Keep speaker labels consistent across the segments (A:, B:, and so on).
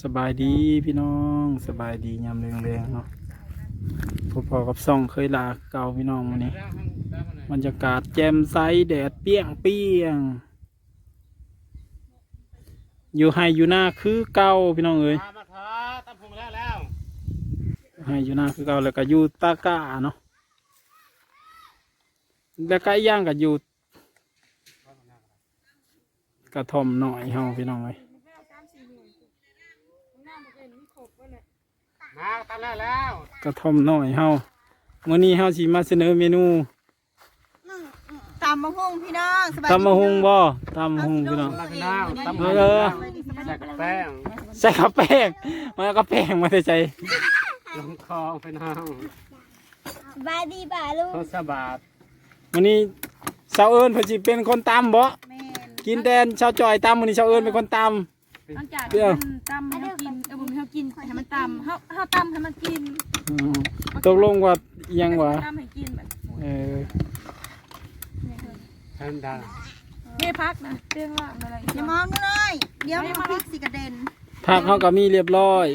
A: สบายดีพี่น้องสบายดียามแรงๆเนาะพอๆกับซ่องเคยลาเก่าพี่น้องวันนี้บรรยากาศแจ่มใสแดดเปรี้ยงเปียงๆอยู่ให้อยู่หน้าคือเก่าพี่น้องเอ้ย
B: มามาเถอะตั้งพุงแล้วแล้ว
A: ให้อยู่หน้าคือเก่าแล้วก็อยู่ตากร้าเนาะแล้วก็อีกอย่างก็อยู่กระท่อมหน่อยเฮาพี่น้องเอ้ย
B: มาตั้งแล้วแล้ว
A: กระท่อมหน่อยเฮามื้อนี้เฮาสิมาเสนอเมนู
C: ตำมะฮุงพี่น้องสบายดี
A: ตำมะฮุงบ่ตำมะฮุงพี่น้อง
B: ตั้งแล้วตั้ง
A: เอ
B: แล้
A: อ
B: วใส่กับแป้ง
A: ใส่ข้าวแป้งมันก็แป้งมาแต่ใจ
B: ลงคลองไปน้อง
D: บายดีป่าลูก
B: ทศบาท
A: มื้อนี้ชาวเอิญเพิ่นสิเป็นคนตำบ่
C: แม่น
A: กินแดนชาวจอยตำมื้อนี้ชาวเอิญเป็นคนตำ
E: หลังจาก
A: เปรี้ยว
E: มันตำให้ เรากินเออบุญให้เรากินให้มันตำเฮาเฮาตำให้มันกิน
A: อืมตกลงว่าอิหยังวะ
E: ตำให้กินแบบ
A: เออ
B: ท่านดา
E: เฮ้พักนะเรื่องว่าอะไร
C: อย่ามองหนูเลย เดี๋ยวมันพริกสิกระเด็น
A: ผักเฮาก็มีเรียบร้อย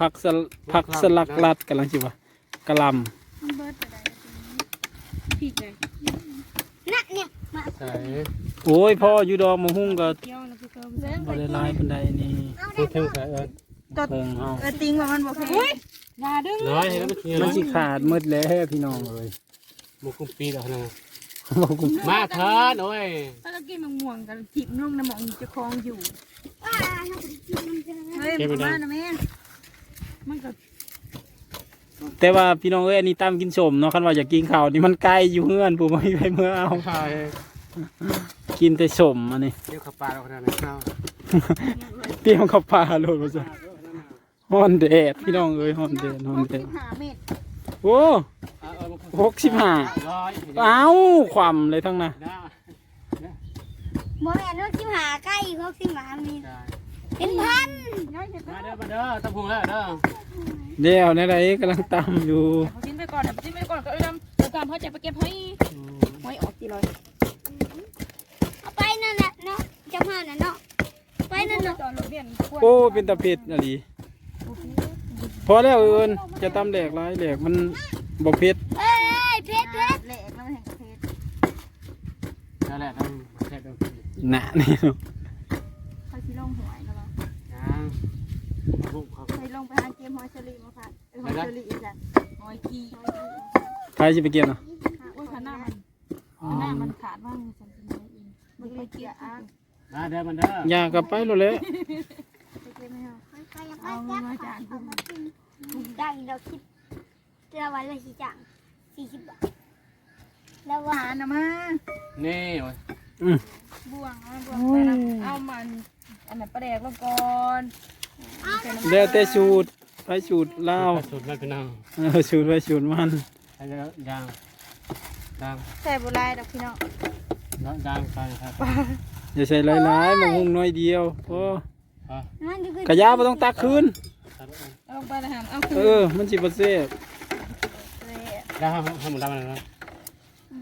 A: ผักสลผักสลักลัดกำลังสิว่ากะหล่
E: มันเบิร์ดไปได้ผิดเลย
D: นักเนี่ยมา
B: ใส่ำ
A: โอ้ยพ่ออยู่ดอกมะฮุงก็
E: เกี่ยวนะพี่เกิร์ลเล่น
A: บ่ได้หลายปานใดนี่
B: พูดถึงใส่เอิญ
C: ตัว
A: คงเฮา
C: เออติงว่ามันบ่เผ็ด
E: อย่าดึง
B: น้อยเห็นแล้วมันเคี้ยว
A: มันสิขาดหมดแล้วพี่น้องเอ้ย
B: หมูกุ้งปีดอกนะ
A: บ่กุม
B: มาเถอะโอ้ย
E: ถ้าเรากินมังม่วงกันทิ่มลงน้ำหมองจะคลองอยู่
D: ป้าเราไปกินมันจะ
C: เฮ้ยมันมานะแม่
E: มันก็
A: แต่ว่าพี่น้องเอ้ยอันนี้ตำกินสมเนาะคันว่าอยากกินข้าวนี่มันไกลอยู่เฮือนผู้บ่มีไปเมื่อเอา
B: ใช่
A: กินแต่สมอันนี้
B: เดี๋ยวขับปลาเราขนาดนั้นเข้า
A: เปรี้ยวเข้าปลาโลดว่าซั่น ฮ้อนแดดพี่น้องเอ้ยฮ้อนแดดฮ้อนแดด
C: หาเม็ด
A: โอ้
B: เอาเออมัน
A: หกสิบห้า
B: ร้อย
A: เอ้าความเลยทั้งน่ะ
B: ได้
D: โมแม่นกที่หาใกล้พวกที่หมามี
B: ได้
D: เป็นพัน
B: มาเด้อมาเด้อตั้งพุงแล้วเด้อ
A: เดี๋ยวในไรกำลังตำอยู่
E: เอาจิ้นไปก่อนเอาจิ้นไปก่อนก็เอาดำเอาตามเขาจะไปเก็บหอยหอยออกกี่ร้อย
D: เอาไปนั่นแหละเนาะจะมาน่ะเนาะไปนั่นเนาะ
E: จอดรถเบียน
A: โอ้เป็นตะเพ็ดอะไร พอแล้วเอิญจะตำแหลกไรแหลกมันบกเพ็ด
D: เอ้ยเพชรเพชร
C: แหลกแล้วมันแห้งเผ็ด
B: นั่นแหละต้องแค่ต้อง
A: หนานี่เนาะ
C: เขาสิลงหวยแล้วบ่
B: นะบุกเขา
C: เคยลงไปหาเกมหอยเชอรี่มาค่ะเออหอยเชอรี่อีกจ้ะ
E: หอยกี
A: ใครจะไปเก็บเนาะ
E: โอ้ยขาหน้ามันขาหน้ามันขาดว่างสันติเอง
C: มันเลยเกลียอะ
B: มาเด้อมาเด้อ
A: อยากกลับไปแล้วแหละ
C: ไปเก็บไม่เอา
D: ไปๆเอาไปแจ๊คเอามากินได้เราคิดเราวันละสี่จังสี่สิบบาทแล้วว่า
C: หานะมา
B: นี่โอ้ย
A: อืม
C: บ่วงเอาบ่วง
E: โอ้
C: ไป
E: ย
C: นะ
E: เอามัน อันไหนประแดกลงก่อน
A: แล้วแต่สูตรไปสูตรลาว
B: สุดมันเป็นนาง
A: เออสูตรไปสูตรมัน
B: ให้เด้อยางยาง
C: ใส่บ่หลายดอกพี่น้อง
B: ยางไปครับ
A: อย่าใส่หลายๆมาหุงน้อยเดียวโอ้
B: อะ
D: มันดู
A: กระยาไม่ต้องตักคืน
E: เอาลงไปนะฮะเอา
A: เออ มันสิบเซ่บ
B: ได้ห้ามห้ามหมดได้มันนะ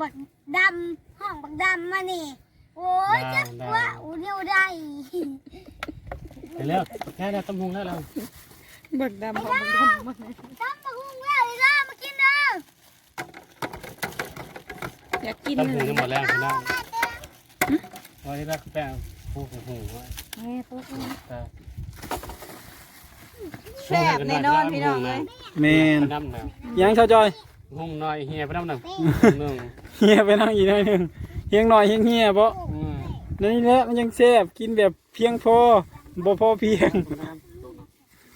D: บักดำห้องบักดำมานี่โอ้ยจักว่าอูเดียวได้
B: เดี๋ยวเลิกแค่แล้วต้มพุงแล้วเรา
E: เบิกดำของเบิกดำมา
D: ทำมาหุงแล้วอีล่ามากินเด้อ
E: อยากกิน
B: ต้ม
E: เล
B: พุง
E: ย
B: ทั้งหมดแล้วคุณน้าไว้ที่รักแป้งผู้หูหูไว้
E: แม่ปุ๊บ
B: แต่
C: แซ่บแน่นอนพี่น้องเลย
A: แมน
B: น้ำหนึ่ง
A: ยังชาวจอย
B: หุ่งน้อยเฮียไปน้ำหนึ่งหนึ่ง
A: เฮียไปนั่งอีกหน่อยหนึ่งเฮียงหน่อยเฮียงเฮียเพราะ
B: อืม
A: นี่แหละมันยังแซ่บกินแบบเพียงพอบ่พอเพียง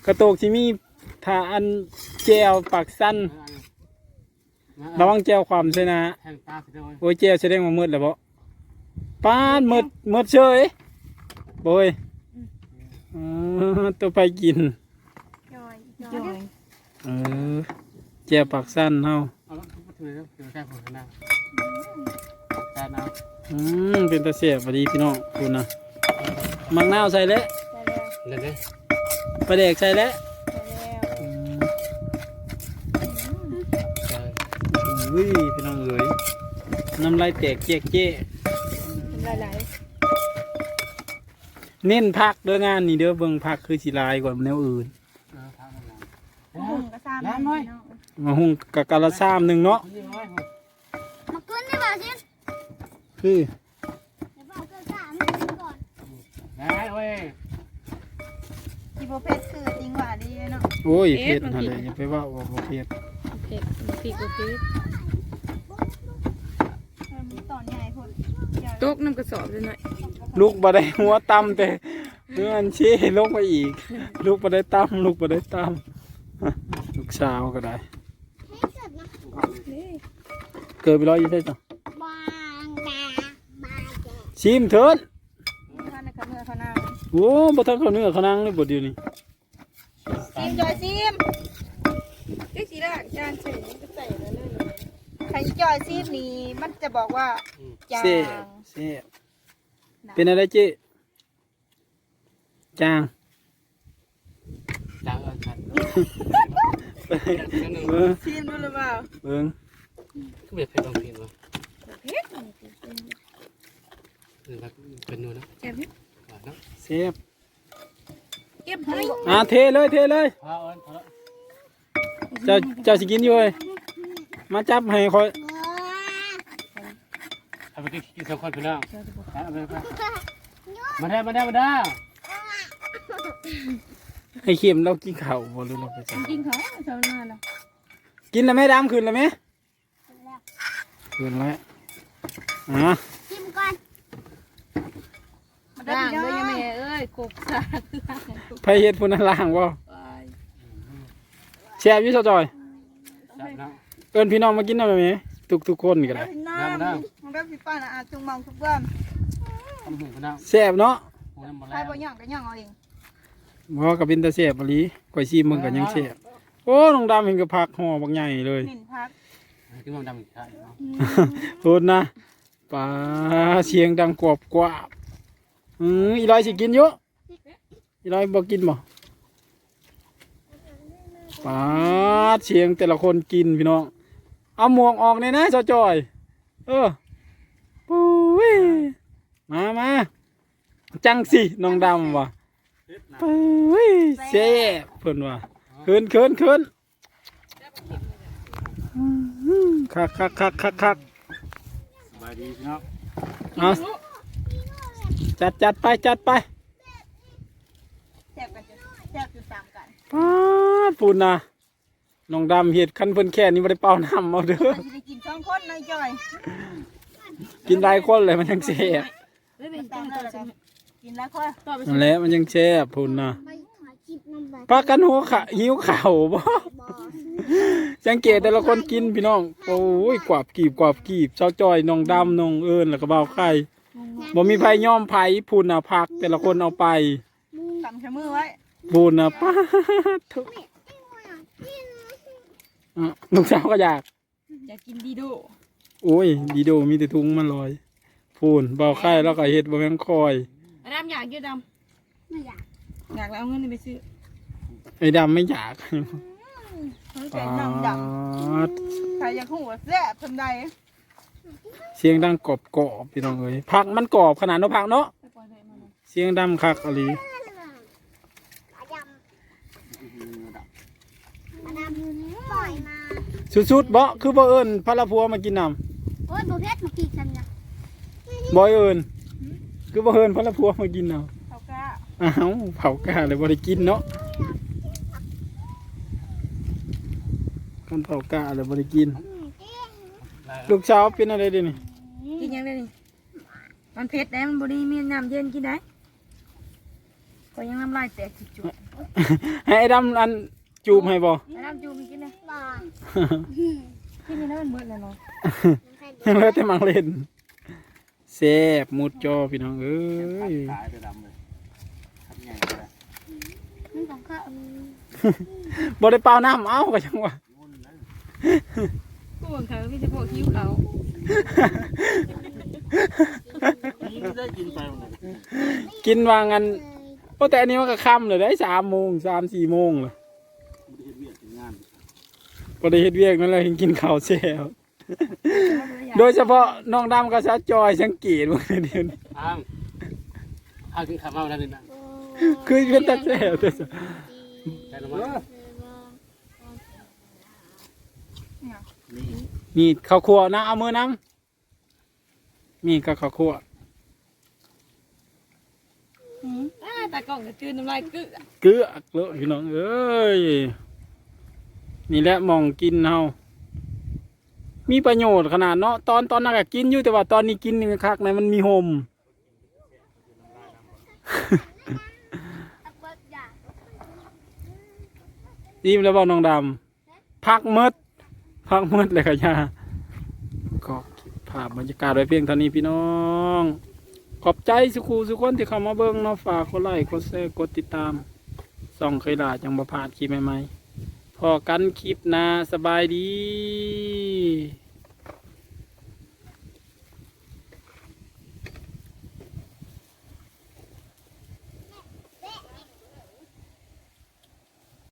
A: กระโตกที่มีถ้าอันแจวปากสั้นระวังแจวความใช่นะ
B: แทงตาสิเด้อ
A: โอ้ยแจวแสดงว่ามืดแล้วบ่ป้านมืดมืดเฉย โบยเออตัวไปกิน
C: จอย
E: จอย
A: เออแจวปากสั้นเฮา
B: เอาละพูดถึงแล้วถึงแค่ผมนะแค่น้
A: อืมเป็นตาเสียบพอดีพี่น้องคุณนะมังนาวใส่แล้ว
C: ใส่แล้วำ
B: เดี๋ยวนี้
A: ปลาแดกใส่แล้ว
C: ใส่แล้ว
A: อืม
B: ใช่
A: อุ้ยพี่น้องเอ๋ยน้ำลายแตกเจ๊กเจ๊
C: เป็นหลาย
A: เน้นพักเด้องานนี่เด้อเบิ่งพักคือสิหลายกว่าแนวอื่น
B: เออทางนั้น
C: มะฮุ่งก็ซ้ำ
B: น้ำน้อย
C: พี่น้อง
A: มาหุงกะกะละซ้ำหนึงเนาะ
B: นี่น้อย
D: มาขึ้นได้ป่ะชิน
A: คือ
D: เดี๋ยวบอกเกินสามให้ก่อน
B: ได้เว้ย
C: ที่โบเพชรคือจริงหว่าดีเนาะ
A: โอ้ยเผ็ดหั่นแหละอย่าไปว่าว่าบ่เผ็ด
E: เผ็ดพริกโอเค
C: เออมีตอนใหญ่พุ่นใหญ่
E: ตกน้ำกระสอบเลยหน่อย
A: ลูกบ่ได้หัวต่ำแต่เงื่อนชี้ลงไปอีก ลูกบ่ได้ต่ำลูกบ่ได้ต่ำลูกสาวก็ได้ เกิดไปร้อยยี่สิบจ้ะ
D: บางตาบางแก
A: ชิมเถิด
C: ท่านในกระเมื่อเขานา
A: โอ้บ่ทันเขาเนื้อเขานั่งเลยบ่เดียวนี้
C: ซิมจอยซิม
E: เจ๊สีด่างจานเฉยก็ใส่แล้วเลย
C: ใครจอยซิมนี่มันจะบอกว่าจาง
A: เซ่ เซ่บเป็นอะไรเจ๊จาง
B: จังเอิญชัน
A: เบิ่ง
C: ซิมดูหรือเปล่า
A: เบิ่ง
B: ก็เบียดเพชรบางทีวะ
E: เผ็ด
B: หรือว่าเป็นนูนะ
E: แซ่บนิด
B: หวานเนาะ
A: เซ่บ
E: เก็บให้
A: อ่าเทเลยเทเลย
B: พอเอิญพอ
A: เจ้าเจ้าสิกินอยู่เว้ยมาจับให้คอย
B: ทำไปกินสองคนพี่น้องเอาไปไปมาได้มาได้มาได้
A: ให้เข็มเรากินข้าวบ่หรือเราไปจับ
E: กินเขาเช้าหน้าแล้ว
A: กินแล้วแม่ดำขึ้นแล้วไหมขึ้นแล้วอะ
D: ชิมก่อน
C: มันได้
E: ด่าง
C: พี่น้
E: ด้วยยัง
C: อ
E: แม่
C: ง
E: เอ้ยกบสากด่าง
A: ไผเฮ็ดพุ่นนั้นล่างบ่
E: ไป
A: แซ่บอยู่ซะจอย
B: จับนะ
A: เอิ้นพี่น้องมากินหน่อยไหม ทุกทุกๆคนก็
C: ได้
A: ได้
C: พี่น้องมันได้พี่ป้านะอาจุงมองทุกเบื้อง
B: ทำหูพี่น้อง
A: แซ่บเนาะ
B: หูน้ำมัน
C: ใคร
B: แล้ว
C: บ่ย่องก็ย่องเอาเอง
A: บ่ก็เป็นตาแซ่บอีหลีข่อยซีมึงก็ยังแซ่บโอ้น้องดำเห็นก็พักห่อบักใหญ่เลย
C: หมิ่นพัก
B: กินมันดำอีกท่าเนาะ
A: โทษนะปลาเสียงดังกรอบกวาบอืออีลอยสิกินอยู่อีลอยบ่กินบ่ปลาเสียงแต่ละคนกินพี่น้อง เอาหมวกออกเลยนะเจ้าจอย เออปุ้ยมามาจังสิน้องดำว่ะปุ้ยเซ่บเพิ่นว่ะขึ้นขึ้นขึ้นอื้อคักคักคักคักคัก
B: สบายดีพี่น้อง
A: เอาจัดจัดไปจัดไป
C: แซ่บกันจะแซ่บอยู่ตามกัน
A: ป้าดปูนนะ น้องดำเห็ดคันเพิ่นแค่นี้ไม่ได้เป่าน้ำเอาเด้อ
C: มันจะได้กินสองคนนายจอย
A: กินหลายคนเลยมันยังแซ่บ
E: เฮ้ยเป็น
C: ตา
E: จั
C: ม
E: ง
C: นั่น
E: ต่อ
C: แหละ
E: สิ
C: กันกินแล้วค่อย
E: ต่อไป
A: นั่นแหละมันยังแซ่บปูนนะ
D: ไปถ่ายคลิปน้ำแบบ
A: ปากันหัวขะหิวข่าวบ่
D: บอ
A: สังเกตแต่ละคนกินพี่น้อง โอ้ยกวาบกีบกวาบกีบเจ้าจ้อยน้องดำน้องเอิญแล้วก็เบาไข่บ่มีไผย่อมไผพูนน่ะพักแต่ละคนเอาไป
C: กำแค่มือไว้
A: พูนน่ะป้าดทุอะ ลูกสาวก็อยาก
E: อยากกินดีโด
A: โอ้ย ดีโดมีแต่ทุงมันลอยพูนเบาไข่แล้วก็เห็ดบ่แม่นคอย
E: อันดำอยากเยอะด
D: ไม่อยากำ
E: อยากแล้วเอาเงินนี่ไปซื้อ
A: ไอ้ดำไม่อยาก
C: มันใส่น้ำดำใครอยากหูว่าแซ่บทำใด
A: เสียงดังกรอบกรอบๆพี่น้องเอ้ยผักมันกรอบขนาดเนาะผักเนาะ
E: ไปปล่อยไปมาเลย
A: เสียงดำคักอะไร
D: ปลาดำปลาดำปล่อยมา
A: สุดๆบ่คือบ่เอิญพระละพัวมากินน้
D: โอ้ยบุเพชรมากี่คำเนี่ยำ
A: บ่เอิญคือบ่เอิญพระละพัวมากินน้
C: เขากล้าำ
A: อ้าวเผากล้าเลยบ่ได้กินเนาะกันเผากล้าเลยบ่ได้กิน ลูกสาวเป็นอะไรเดี๋ยวนี้
E: กินยังได้นี่มันเผ็ดได้มันบไดีมีน้ำเย็นกินได้ก็ยังน้ำลายแตกจุด
A: ให้ไอ้ดำอันจูบให้บ่
E: ๆแล้วน้ำจูบมีกินได้
D: บอ
E: กินไม่ได้มันเบิดแล้วเนาะ
A: ยังเหลือแต่มังเล่นแซ่บมุดจอพี่น้องเอ้ย
B: ตายจะดำเลยทำไงก็ได้
D: มันของเขา
A: บ่ได้เป่าน้ำเอ้าก็จังว่า
E: กูหวังเขามีแต่พวกคิ้วเขา
B: ไม่ได้กินไปมัน
A: กินว่างันโอ้แต่อันนี้มันก็ค่ำเลยได้สามโมงสามสี่โมงเลย
B: ไม่ได้เวียดงาน
A: พอได้เฮ็ดเวียกนั่นเลยกินข้าวแซ่บโดยเฉพาะน้องดำกับสาวจอยสังเกตว่าเดี๋ยวนี้
B: อ้างทข้าวกินข้าวมาแล้วนี่นะ
A: คือเป็นตาแซ่บแต่ซะ
B: ใช่หรือไม่
A: ข้าวคั่วนะเอามือนํมีกับข้าวคั่ว
E: ตากล้องก็จืนน้ำลายกึก
A: เกลือเลือพี่น้องเอ้ย นี่แหละมองกินเฮามีประโยชน์ขนาดเนาะตอนตอนนั้นก็กินอยู่แต่ว่าตอนนี้กินนี่คักในมันมีโฮมอิ่มแล้วบอกน้องดำพักหมดพักหมดเลยค่ะยาก็เก็บภาพบรรยากาศไว้เพียงเท่านี้พี่น้อง ขอบใจสุขูสุกคนที่เข้ามาเบิ่งเนาะฝากกดไลค์กดแชร์กดติดตามส่องเคยลาจังบ่พลาดคลิปใหม่ๆ พอกันคลิปหน้าสบายดี